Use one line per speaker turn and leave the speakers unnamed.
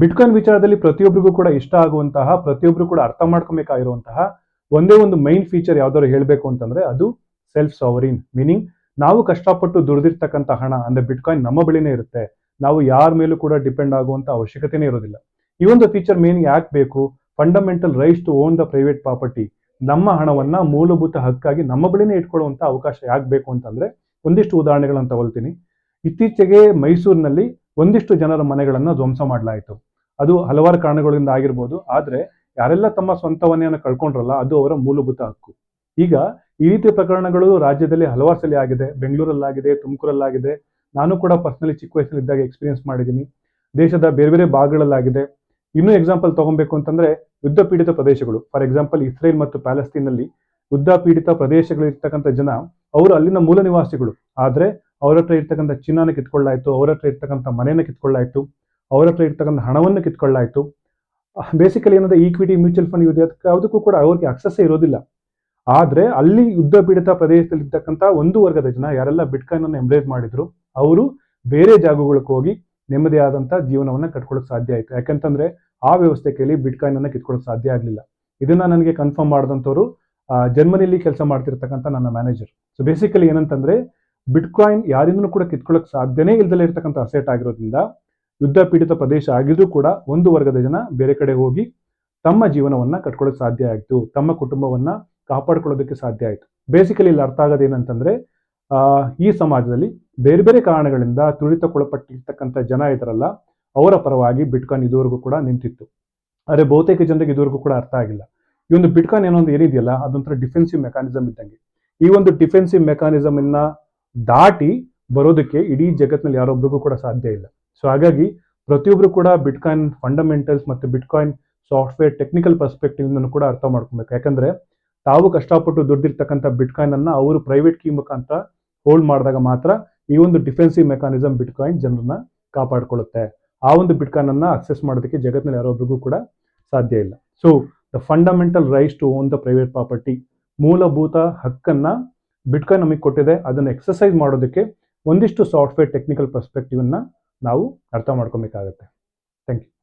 Bitcoin ವಿಚಾರದಲ್ಲಿ ಪ್ರತಿಯೊಬ್ಬರಿಗೂ ಕೂಡ ಇಷ್ಟ ಆಗುವಂತಹ ಪ್ರತಿಯೊಬ್ಬರು ಕೂಡ ಅರ್ಥ ಮಾಡ್ಕೊಬೇಕಾಗಿರುವಂತಹ ಒಂದೇ ಒಂದು ಮೈನ್ ಫೀಚರ್ ಯಾವ್ದಾದ್ರು ಹೇಳಬೇಕು ಅಂತಂದ್ರೆ ಅದು ಸೆಲ್ಫ್ ಸಾವರಿನ್ ಮೀನಿಂಗ್ ನಾವು ಕಷ್ಟಪಟ್ಟು ದುಡಿದಿರ್ತಕ್ಕಂಥ ಹಣ, ಅಂದ್ರೆ ಬಿಟ್ಕಾಯಿನ್ ನಮ್ಮ ಬಳಿನೇ ಇರುತ್ತೆ. ನಾವು ಯಾರ ಮೇಲೂ ಕೂಡ ಡಿಪೆಂಡ್ ಆಗುವಂತ ಅವಶ್ಯಕತೆನೇ ಇರೋದಿಲ್ಲ ಈ ಒಂದು ಫೀಚರ್ ಮೇನ್ ಯಾಕೆ ಬೇಕು? Fundamental rights to own the private property ನಮ್ಮ ಹಣವನ್ನ ಮೂಲಭೂತ ಹಕ್ಕಾಗಿ ನಮ್ಮ ಬಳಿನೇ ಇಟ್ಕೊಳ್ಳುವಂತ ಅವಕಾಶ ಯಾಕೆ ಬೇಕು ಅಂತಂದ್ರೆ ಒಂದಿಷ್ಟು ಉದಾಹರಣೆಗಳನ್ನು ತಗೊಳ್ತೀನಿ. ಇತ್ತೀಚೆಗೆ ಮೈಸೂರಿನಲ್ಲಿ ಒಂದಿಷ್ಟು ಜನರ ಮನೆಗಳನ್ನ ಧ್ವಂಸ ಮಾಡಲಾಯಿತು. ಅದು ಹಲವಾರು ಕಾರಣಗಳಿಂದ ಆಗಿರ್ಬೋದು, ಆದ್ರೆ ಯಾರೆಲ್ಲ ತಮ್ಮ ಸ್ವಂತ ಮನೆಯನ್ನು ಕಳ್ಕೊಂಡ್ರಲ್ಲ, ಅದು ಅವರ ಮೂಲಭೂತ ಹಕ್ಕು. ಈಗ ಈ ರೀತಿಯ ಪ್ರಕರಣಗಳು ರಾಜ್ಯದಲ್ಲಿ ಹಲವಾರು ಸಲ ಆಗಿದೆ. ಬೆಂಗಳೂರಲ್ಲಾಗಿದೆ, ತುಮಕೂರಲ್ಲಾಗಿದೆ. ನಾನು ಕೂಡ ಪರ್ಸನಲಿ ಚಿಕ್ಕ ವಯಸ್ಸಲ್ಲಿದ್ದಾಗ ಎಕ್ಸ್ಪೀರಿಯನ್ಸ್ ಮಾಡಿದ್ದೀನಿ. ದೇಶದ ಬೇರೆ ಬೇರೆ ಭಾಗಗಳಲ್ಲಾಗಿದೆ. ಇನ್ನೂ ಎಕ್ಸಾಂಪಲ್ ತಗೊಬೇಕು ಅಂತಂದ್ರೆ ಯುದ್ಧ ಪೀಡಿತ ಪ್ರದೇಶಗಳು. ಫಾರ್ ಎಕ್ಸಾಂಪಲ್ ಇಸ್ರೇಲ್ ಮತ್ತು ಪ್ಯಾಲೆಸ್ತೀನಲ್ಲಿ ಯುದ್ಧ ಪೀಡಿತ ಪ್ರದೇಶಗಳಿರ್ತಕ್ಕಂಥ ಜನ, ಅವರು ಅಲ್ಲಿನ ಮೂಲ ನಿವಾಸಿಗಳು. ಆದ್ರೆ ಅವರ ಹತ್ರ ಇರ್ತಕ್ಕಂಥ ಚಿನ್ನನ ಕಿತ್ಕೊಳ್ಳಾಯ್ತು ಅವರ ಹತ್ರ ಇರ್ತಕ್ಕಂಥ ಮನೆಯನ್ನು ಕಿತ್ಕೊಳ್ಳಾಯ್ತು ಅವ್ರ ಹತ್ರ ಇರ್ತಕ್ಕಂಥ ಹಣವನ್ನು ಕಿತ್ಕೊಳ್ಳಾಯಿತು ಬೇಸಿಕಲಿ ಏನಂದ್ರೆ ಈಕ್ವಿಟಿ ಮ್ಯೂಚುವಲ್ ಫಂಡ್ ಇದೆ ಯಾವುದಕ್ಕೂ ಕೂಡ ಅವ್ರಿಗೆ ಅಕ್ಸಸ್ ಇರೋದಿಲ್ಲ. ಆದ್ರೆ ಅಲ್ಲಿ ಯುದ್ಧ ಪೀಡಿತ ಪ್ರದೇಶದಲ್ಲಿ ಇರ್ತಕ್ಕಂಥ ಒಂದು ವರ್ಗದ ಜನ, ಯಾರೆಲ್ಲ ಬಿಟ್ಕಾಯಿನ್ ಅನ್ನು ಎಂಬ್ರೇಜ್ ಮಾಡಿದ್ರು, ಅವರು ಬೇರೆ ಜಾಗಗಳಿಗೆ ಹೋಗಿ ನೆಮ್ಮದಿಯಾದಂಥ ಜೀವನವನ್ನ ಕಟ್ಕೊಳ್ಳೋಕೆ ಸಾಧ್ಯ ಆಯ್ತು. ಯಾಕಂತಂದ್ರೆ ಆ ವ್ಯವಸ್ಥೆ ಕೈಲಿ ಬಿಟ್ಕಾಯಿನ್ ಅನ್ನ ಕಿತ್ಕೊಳ್ಳೋಕೆ ಸಾಧ್ಯ ಆಗಲಿಲ್ಲ. ಇದನ್ನ ನನಗೆ ಕನ್ಫರ್ಮ್ ಮಾಡಿದಂಥವ್ರು ಜರ್ಮನಿಲಿ ಕೆಲಸ ಮಾಡ್ತಿರ್ತಕ್ಕಂಥ ನನ್ನ ಮ್ಯಾನೇಜರ್ ಸೊ ಬೇಸಿಕಲಿ ಏನಂತಂದ್ರೆ ಬಿಟ್ಕಾಯಿನ್ ಯಾರಿಂದನೂ ಕೂಡ ಕಿತ್ಕೊಳ್ಳೋಕೆ ಸಾಧ್ಯನೇ ಇಲ್ದಲೇ ಇರ್ತಕ್ಕಂಥ ಅಸೆಟ್ ಆಗಿರೋದ್ರಿಂದ ಯುದ್ಧ ಪೀಡಿತ ಪ್ರದೇಶ ಆಗಿದ್ರೂ ಕೂಡ ಒಂದು ವರ್ಗದ ಜನ ಬೇರೆ ಕಡೆ ಹೋಗಿ ತಮ್ಮ ಜೀವನವನ್ನ ಕಟ್ಕೊಳ್ಳೋಕೆ ಸಾಧ್ಯ ಆಯಿತು. ತಮ್ಮ ಕುಟುಂಬವನ್ನ ಕಾಪಾಡ್ಕೊಳ್ಳೋದಕ್ಕೆ ಸಾಧ್ಯ ಆಯಿತು. ಬೇಸಿಕಲಿ ಇಲ್ಲಿ ಅರ್ಥ ಆಗೋದು ಏನಂತಂದ್ರೆ, ಆ, ಈ ಸಮಾಜದಲ್ಲಿ ಬೇರೆ ಬೇರೆ ಕಾರಣಗಳಿಂದ ತುಳಿತಕ್ಕೊಳಪಟ್ಟಿರ್ತಕ್ಕಂಥ ಜನ ಇದ್ರಲ್ಲ ಅವರ ಪರವಾಗಿ ಬಿಟ್ಕಾನ್ ಇದುವರೆಗೂ ಕೂಡ ನಿಂತಿತ್ತು. ಆದರೆ ಬಹುತೇಕ ಜನರಿಗೆ ಇದುವರೆಗೂ ಕೂಡ ಅರ್ಥ ಆಗಿಲ್ಲ. ಈ ಒಂದು ಬಿಟ್ಕಾನ್ ಏನೋ ಒಂದು ಏನಿದೆಯಲ್ಲ, ಅದೊಂಥರ ಡಿಫೆನ್ಸಿವ್ ಮೆಕಾನಿಸಮ್ ಇದ್ದಂಗೆ. ಈ ಒಂದು ಡಿಫೆನ್ಸಿವ್ ಮೆಕಾನಿಸಮ್ ಇನ್ನ ದಾಟಿ ಬರೋದಕ್ಕೆ ಇಡೀ ಜಗತ್ತಿನಲ್ಲಿ ಯಾರೊಬ್ಬರಿಗೂ ಕೂಡ ಸಾಧ್ಯ ಇಲ್ಲ. ಸೊ ಹಾಗಾಗಿ ಪ್ರತಿಯೊಬ್ಬರು ಕೂಡ ಬಿಟ್ಕಾಯಿನ್ ಫಂಡಮೆಂಟಲ್ಸ್ ಮತ್ತು ಬಿಟ್ಕಾಯಿನ್ ಸಾಫ್ಟ್ವೇರ್ ಟೆಕ್ನಿಕಲ್ ಪರ್ಸ್ಪೆಕ್ಟಿವ್ ಕೂಡ ಅರ್ಥ ಮಾಡ್ಕೊಬೇಕು. ಯಾಕಂದ್ರೆ ತಾವು ಕಷ್ಟಪಟ್ಟು ದುಡ್ಡಿರ್ತಕ್ಕಂಥ ಬಿಟ್ಕಾಯಿನ್ ಅನ್ನ ಅವರು ಪ್ರೈವೇಟ್ ಕೀ ಮುಖಾಂತರ ಹೋಲ್ಡ್ ಮಾಡಿದಾಗ ಮಾತ್ರ ಈ ಒಂದು ಡಿಫೆನ್ಸಿವ್ ಮೆಕಾನಿಸಮ್ ಬಿಟ್ಕಾಯಿನ್ ಜನರನ್ನ ಕಾಪಾಡ್ಕೊಳ್ಳುತ್ತೆ. ಆ ಒಂದು ಬಿಟ್ಕಾಯಿನ್ ಅನ್ನ ಅಕ್ಸೆಸ್ ಮಾಡೋದಕ್ಕೆ ಜಗತ್ತಿನಲ್ಲಿ ಯಾರೊಬ್ಬರಿಗೂ ಕೂಡ ಸಾಧ್ಯ ಇಲ್ಲ. So the fundamental rights to own the private property ಮೂಲಭೂತ ಹಕ್ಕನ್ನ ಬಿಟ್ಕಾಯಿನ್ ನಮಗೆ ಕೊಟ್ಟಿದೆ. ಅದನ್ನು ಎಕ್ಸಸೈಸ್ ಮಾಡೋದಕ್ಕೆ ಒಂದಿಷ್ಟು ಸಾಫ್ಟ್ವೇರ್ ಟೆಕ್ನಿಕಲ್ ಪರ್ಸ್ಪೆಕ್ಟಿವ್ ಅನ್ನ ನಾವು ಅರ್ಥ ಮಾಡ್ಕೊಬೇಕಾಗತ್ತೆ. Thank you